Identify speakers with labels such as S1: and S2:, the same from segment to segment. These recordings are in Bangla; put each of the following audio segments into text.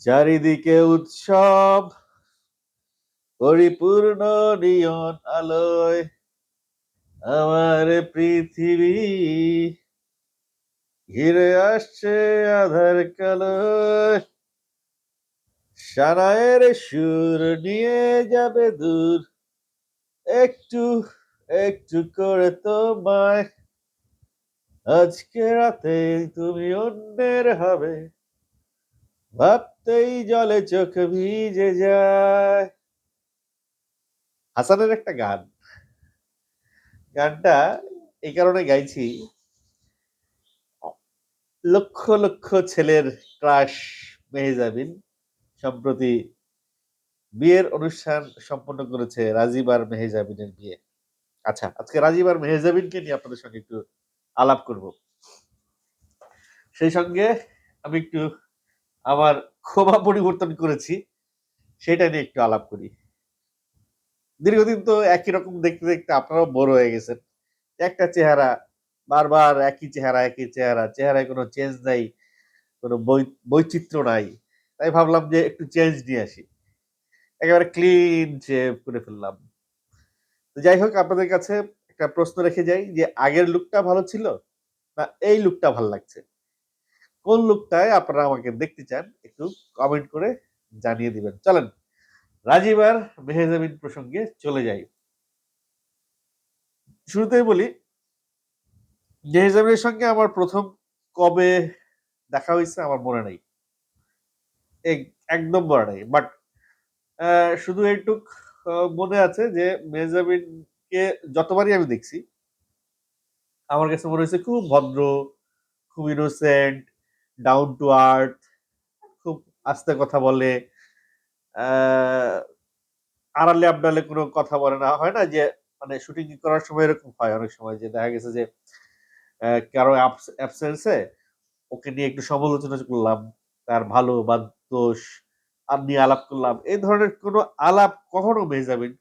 S1: চারিদিকে উৎসব, পরিপূর্ণ নিয়ন আলোয় আমার পৃথিবী। ঘিরে আসছে আধার কালোয় সানায়ের সুর নিয়ে যাবে দূর। একটু একটু করে তোমায়। আজকে রাতে তুমি অন্যের হবে। ভাবতেই জলে চোখ ভিজে যায়। হাসানের একটা গান। গানটা এই কারণে গাইছি, লক্ষ লক্ষ ছেলের ক্রাশ মেহেজাবিন সম্প্রতি বিয়ের অনুষ্ঠান সম্পন্ন করেছে রাজীব আর মেহেজাবিনের বিয়ে। আচ্ছা আজকে রাজীব আর মেহেজাবিনকে নিয়ে আপনাদের সঙ্গে একটু আলাপ করব। সেই সঙ্গে আমি একটু আমার ক্ষোভা পরিবর্তন করেছি, সেটা নিয়ে একটু আলাপ করি। দীর্ঘদিন তো একই রকম দেখতে দেখতে আপনারাও বড় হয়ে গেছেন। একটা চেহারা, বারবার একই চেহারা একই চেহারা, চেহারায় কোনো চেঞ্জ নাই, কোনো বৈচিত্র্য নাই। তাই ভাবলাম যে একটু চেঞ্জ নিয়ে আসি। একেবারে ক্লিন শেভ করে ফেললাম। যাই হোক, আপনাদের কাছে একটা প্রশ্ন রেখে যাই যে আগের লুকটা ভালো ছিল না এই লুকটা ভালো লাগছে? কোন লুকটায় আপনারা আমাকে দেখতে চান, একটু কমেন্ট করে জানিয়ে দিবেন। চলেন, রাজীব আর মেহেজাবিন প্রসঙ্গে চলে যাই। শুরুতেই বলি মেহেজাবিনের সঙ্গে আমার প্রথম কবে দেখা হয়েছে আমার মনে নেই। এক- একদম মনে নেই বাট শুধু এইটুক মনে আছে যে মেহজাবিনকে যতবারই আমি দেখছি, আমার কাছে মনে হয়েছে খুব ভদ্র, খুব ইনোসেন্ট ডাউন টু আর্থ খুব আস্তে কথা বলে আড়ালে আবডালে কোনো কথা বলে না। হয় না যে মানে শুটিং করার সময় এরকম হয় অনেক সময় যে, দেখা গেছে যে কারও অ্যাবসেন্সে ওকে নিয়ে একটু সমালোচনা করলাম, তার ভালো বা দোষ আর নিয়ে আলাপ করলাম। এই ধরনের কোনো আলাপ কখনো মেহজাবিন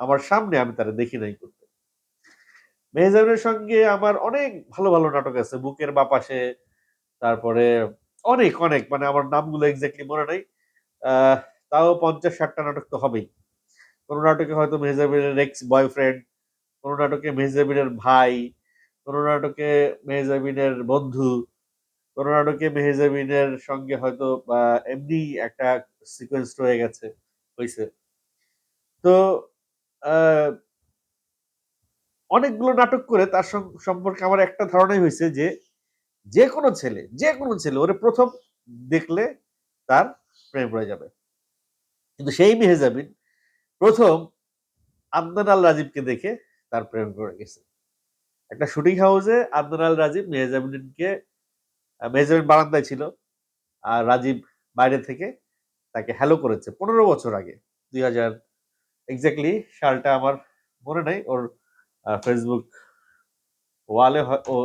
S1: আমার সামনে আমি তারা দেখি নাই করতে। মেহজাবিনের সঙ্গে আমার অনেক ভালো ভালো নাটক আছে। বুকের বাপাশে তারপরে অনেক অনেক মানে আমার নামগুলো এক্স্যাক্টলি মনে নাই। তাও পঞ্চাশ ষাটটা নাটক তো হবেই। কোনো নাটকে হয়তো মেহজাবিনের এক্স বয়ফ্রেন্ড কোনো নাটকে মেহজাবিনের ভাই, কোনো নাটকে মেহজাবিনের বন্ধু, কোনো নাটকে মেহজাবিনের সঙ্গে হয়তো এমনি একটা সিকোয়েন্স রয়ে গেছে হয়েছে তো অনেকগুলো নাটক করে তার সম্পর্কে আমার একটা ধারণাই হয়েছে যে যে কোনো ছেলে যে কোনো ছেলে, ওরে প্রথম দেখলে তার প্রেম পড়ে যাবে। কিন্তু সেই মেহেজাবিন প্রথম আদনান আল রাজীবকে দেখে তার প্রেম পড়ে গেছে। একটা শুটিং হাউসে আদনান আল রাজীব মেহেজাবিনকে মেহেজাবিন বারান্দায় ছিল আর রাজীব বাইরে থেকে তাকে হ্যালো করেছে পনেরো বছর আগে। দুই হাজার এক্স্যাক্টলি সালটা আমার মনে নাই, ওর ফেসবুক ওয়ালে ও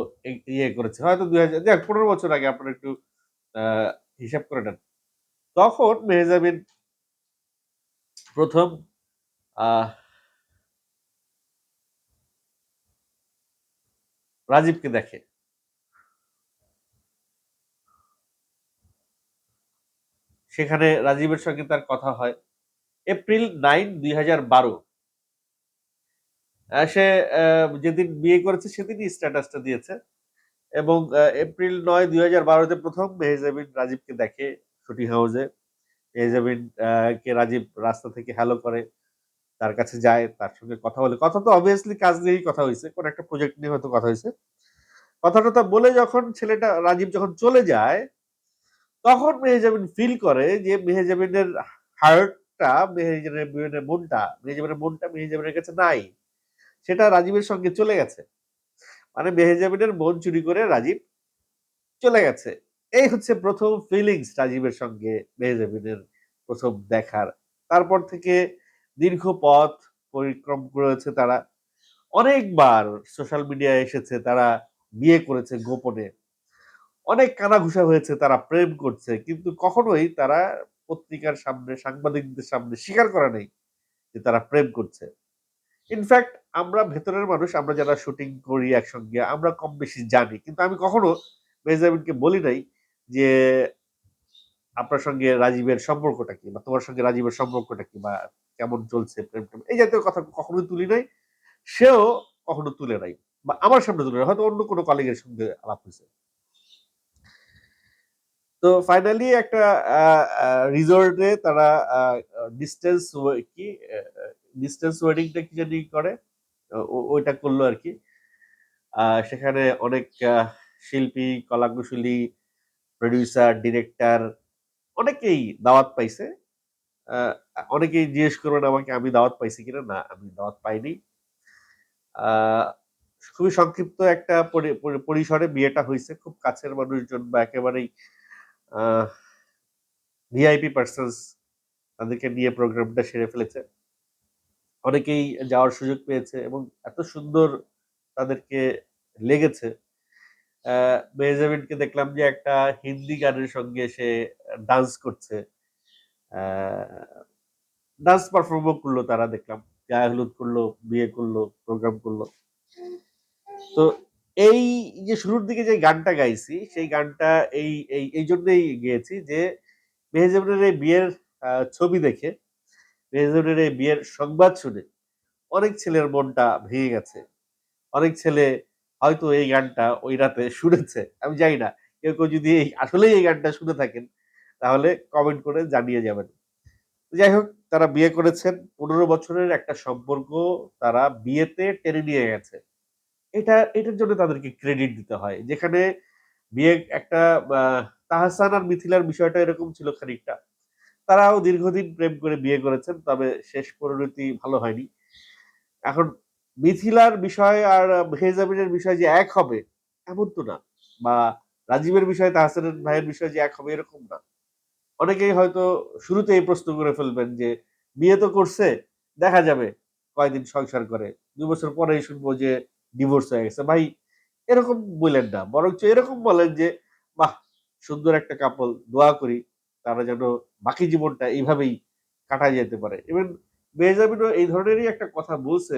S1: ইয়ে করেছে। হয়তো দুই হাজার দেখ পনেরো বছর আগে আপনারা একটু হিসাব করে নেন। তখন মেহজাবিন প্রথম রাজীবকে দেখে। সেখানে রাজীবের সঙ্গে তার কথা হয়। এপ্রিল নাইন, দুই হাজার বারো। সে যেদিন বিয়ে করেছে সেদিনই স্ট্যাটাসটা দিয়েছে। এবং এপ্রিল নয় দুই হাজার বারোতে প্রথম মেহজাবিন রাজীবকে দেখে শুটিং হাউসে। মেহজাবিন কে রাজীব রাস্তা থেকে হ্যালো করে, তার কাছে যায়, তার সঙ্গে কথা বলে। কথা তো অবভিয়াসলি কাজ নিয়েই কথা হয়েছে, কোন একটা প্রজেক্ট নিয়ে হয়তো কথা হয়েছে। কথা টথা বলে যখন ছেলেটা রাজীব যখন চলে যায়, তখন মেহজাবিন ফিল করে যে মেহজাবিনের হার্টটা মেহজাবিনের মনটা মেহজাবিনের মনটা মেহজাবিনের কাছে নাই। সেটা রাজীবের সঙ্গে চলে গেছে। মানে মেহজাবিনের মন চুরি করে রাজীব চলে গেছে। এই হচ্ছে প্রথম ফিলিংস রাজীবের সঙ্গে মেহজাবিনের প্রথম দেখার। তারপর থেকে দীর্ঘ পথ পরিক্রম করেছে তারা। অনেকবার সোশ্যাল মিডিয়ায় এসেছে তারা বিয়ে করেছে গোপনে। অনেক কানাঘুষা হয়েছে তারা প্রেম করছে, কিন্তু কখনোই তারা পত্রিকার সামনে, সাংবাদিকদের সামনে স্বীকার করা নেই যে তারা প্রেম করছে। ইনফ্যাক্ট আমরা ভেতরের মানুষ, আমরা যারা শুটিং করি একসঙ্গে, আমরা কম বেশি জানি। কিন্তু আমি কখনো মেজাবিনকে বলি নাই যে, আপনার সঙ্গে রাজীবের সম্পর্কটা কি? বা তোমার সঙ্গে রাজীবের সম্পর্কটা কি? বা কেমন চলছে প্রেম টেম এই জাতীয় কথা কখনোই তুলি নাই। সেও কখনো তুলে নাই। বা আমার সামনে তুলে নাই। হয়তো অন্য কোনো কলিগের সঙ্গে আলাপ হয়েছে। তো ফাইনালি একটা রিসোর্টে তারা ডিস্টেন্স কি ডিস্টেন্স ওয়েডিংটা কি জানি করে? ওইটা করল আর কি। সেখানে অনেক শিল্পী, কলাকুশলী প্রডিউসার ডিরেক্টর অনেকেই দাওয়াত পাইছে। অনেকেই জিজ্ঞেস করবেন আমাকে, আমি দাওয়াত পাইছি কিনা? না, আমি দাওয়াত পাইনি। খুবই সংক্ষিপ্ত একটা পরি- পরি- পরিসরে বিয়েটা হয়েছে খুব কাছের মানুষজন বা একেবারেই ভিআইপি পার্সনস তাদেরকে নিয়ে প্রোগ্রামটা সেরে ফেলেছে। অনেকেই যাওয়ার সুযোগ পেয়েছে এবং এত সুন্দর তাদেরকে লেগেছে। আহ, বেঞ্জামিনকে দেখলাম যে একটা হিন্দি গানের সঙ্গে সে ডান্স করছে। ডান্স পারফর্মও করল তারা দেখলাম। গায়ে হলুদ করল বিয়ে করল প্রোগ্রাম করল। তো এই যে শুরুর দিকে যে গানটা গাইছি সেই গানটা এই এই জন্যই গেয়েছি যে মেহজাবিনের এই বিয়ের ছবি দেখে মেহজাবিনের এই বিয়ের সংবাদ শুনে অনেক ছেলের মনটা ভেঙে গেছে। অনেক ছেলে হয়তো এই গানটা ওই রাতে শুনেছে, আমি জানি না। কেউ কেউ যদি আসলেই এই গানটা শুনে থাকেন, তাহলে কমেন্ট করে জানিয়ে যাবেন। যাই হোক, তারা বিয়ে করেছেন। পনেরো বছরের একটা সম্পর্ক তারা বিয়েতে টেনে নিয়ে গেছে। এটা এটার জন্য তাদেরকে ক্রেডিট দিতে হয়। যেখানে বিয়ে একটা তাহসান আর মিথিলার বিষয়টা এরকম ছিল খানিকটা। তারাও দীর্ঘদিন প্রেম করে বিয়ে করেছেন, তবে শেষ পরিণতি ভালো হয়নি। এখন মিথিলার বিষয় আর মেহজাবিনের বিষয় যে এক হবে, এমন তো না। বা রাজীবের বিষয়, তাহসানের ভাইয়ের বিষয় যে এক হবে, এরকম না। অনেকেই হয়তো শুরুতে এই প্রশ্ন করে ফেলবেন যে, বিয়ে তো করছে, দেখা যাবে কয়দিন সংসার করে। দুই বছর পরেই শুনব যে ডিভোর্স হয়ে গেছে। ভাই, এরকম বলেন না। বরঞ্চ এরকম বলেন যে, বাহ, সুন্দর একটা কাপল দোয়া করি, তারা যেন বাকি জীবনটা এইভাবেই কাটা যেতে পারে। ইভেন বেজামিনও এই ধরনেরই একটা কথা বলছে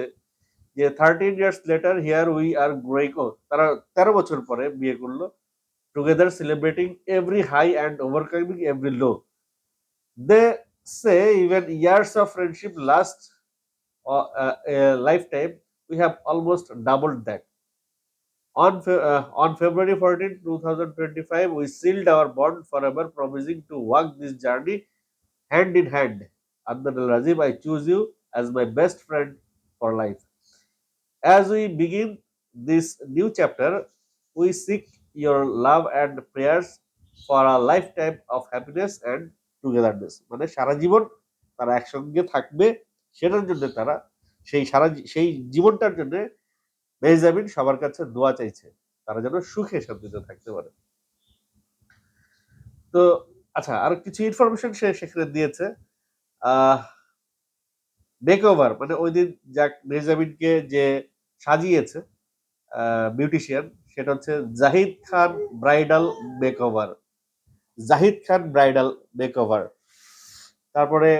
S1: যে thirteen years later here we are গ্রোইকো তারা তেরো বছর পরে বিয়ে করল। Together celebrating every high and overcoming every low they say even years of friendship last lifetime we have almost doubled that. On, Fe- uh, on February 14, 2025, we sealed our bond forever, promising to walk this journey hand in hand. Adnan Al Razib, I choose you as my best friend for life. As we begin this new chapter, we seek your love and prayers for a lifetime of happiness and togetherness. মানে সারা জীবন তারা একসঙ্গে থাকবে সেটার জন্য তারা সেই সারা জী- সেই জীবনটার জন্য বেঞ্জামিন সবার কাছে দোয়া চাইছে। তারা যেন সুখে শান্তিতে থাকতে পারে। তো আচ্ছা আর কিছু ইনফরমেশন সে সেখানে দিয়েছে। মেক ওভার মানে ওই দিন যাক বেঞ্জামিনকে যে সাজিয়েছে বিউটিশিয়ান সেটা হচ্ছে Zahid Khan bridal makeover Zahid Khan bridal makeover তারপরে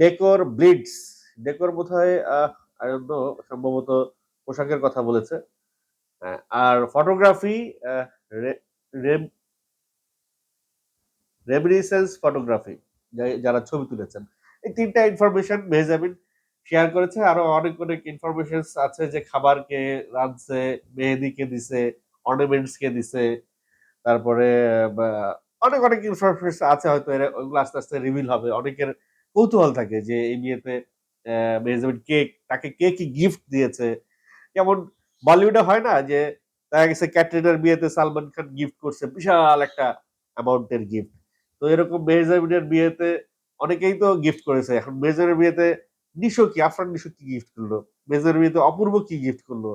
S1: ডেকোর ব্লিডস ডেকোর বোধ হয় সম্ভবত পোশাকের কথা বলেছে। আহ, আর ফটোগ্রাফি রেমিনিসেন্স ফটোগ্রাফি যারা ছবি তুলেছেন। এই তিনটা ইনফরমেশন মেহজাবিন শেয়ার করেছে। আরও অনেক অনেক ইনফরমেশন আছে যে খাবার কে রাঁধছে মেহেদি কে দিছে অর্নামেন্টস কে দিছে। তারপরে অনেক অনেক ইনফরমেশন আছে হয়তো এরা- ওইগুলো আস্তে আস্তে রিভিল হবে। অনেকের কৌতূহল থাকে যে এই বিয়েতে আহ, মেহজাবিন কে তাকে কে কি গিফট দিয়েছে? যেমন বলিউডে হয় না যে দেখা গেছে ক্যাটরিনার বিয়েতে সালমান খান গিফট করছে বিশাল একটা অ্যামাউন্টের গিফট তো এরকম মেহজাবিনের বিয়েতে অনেকেই তো গিফট করেছে। এখন মেজরের বিয়েতে নিশো কি আফরান নিশো কি গিফট করল? মেজরের বিয়েতে অপূর্ব কি গিফট করল?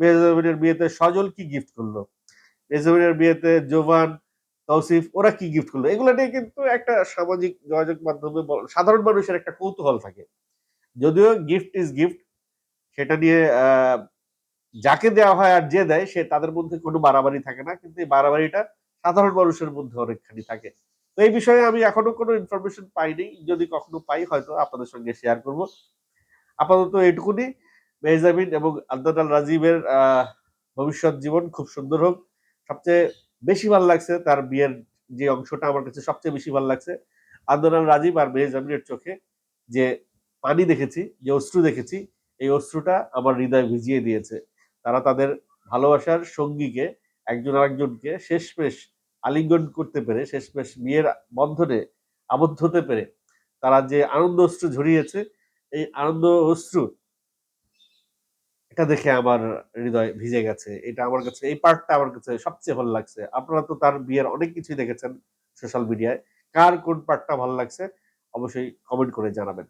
S1: মেহজাবিনের বিয়েতে সজল কি গিফট করল? মেহজাবিনের বিয়েতে জোভান তৌসিফ ওরা কি গিফট করল? এগুলো নিয়ে কিন্তু একটা সামাজিক যোগাযোগ মাধ্যমে সাধারণ মানুষের একটা কৌতূহল থাকে। যদিও গিফট ইজ গিফট সেটা নিয়ে যাকে দেওয়া হয় আর যে দেয়, সে তাদের মধ্যে কোনো বাড়াবাড়ি থাকে না, কিন্তু এই বাড়াবাড়িটা সাধারণ মানুষের মধ্যে অনেকখানি থাকে। তো এই বিষয়ে আমি এখনও কোনো ইনফরমেশন পাইনি, যদি কখনো পাই, হয়তো আপনাদের সঙ্গে শেয়ার করব। আপাতত এইটুকুনি। মেহজাবিন এবং আদনান আল রাজীবের ভবিষ্যৎ জীবন খুব সুন্দর হোক। সবচেয়ে বেশি ভালো লাগছে তার বিয়ের যে অংশটা, আমার কাছে সবচেয়ে বেশি ভালো লাগছে। আন্দোলন রাজীব আর মেহজামিনের চোখে যে পানি দেখেছি যে অশ্রু দেখেছি, এই অশ্রুটা আমার হৃদয় ভিজিয়ে দিয়েছে। তারা তাদের ভালোবাসার সঙ্গীকে, একজন আরেকজনকে শেষমেশ আলিঙ্গন করতে পেরে, শেষমেশ বিয়ের বন্ধনে আবদ্ধ হতে পেরে, তারা যে আনন্দ অশ্রু ঝরিয়েছে, এই আনন্দ অশ্রু এটা দেখে আমার হৃদয় ভিজে গেছে। এটা আমার কাছে, এই পার্টটা আমার কাছে সবচেয়ে ভালো লাগছে। আপনারা তো তার বিয়ের অনেক কিছুই দেখেছেন সোশ্যাল মিডিয়ায়। কার কোন পার্টটা ভালো লাগছে, অবশ্যই কমেন্ট করে জানাবেন।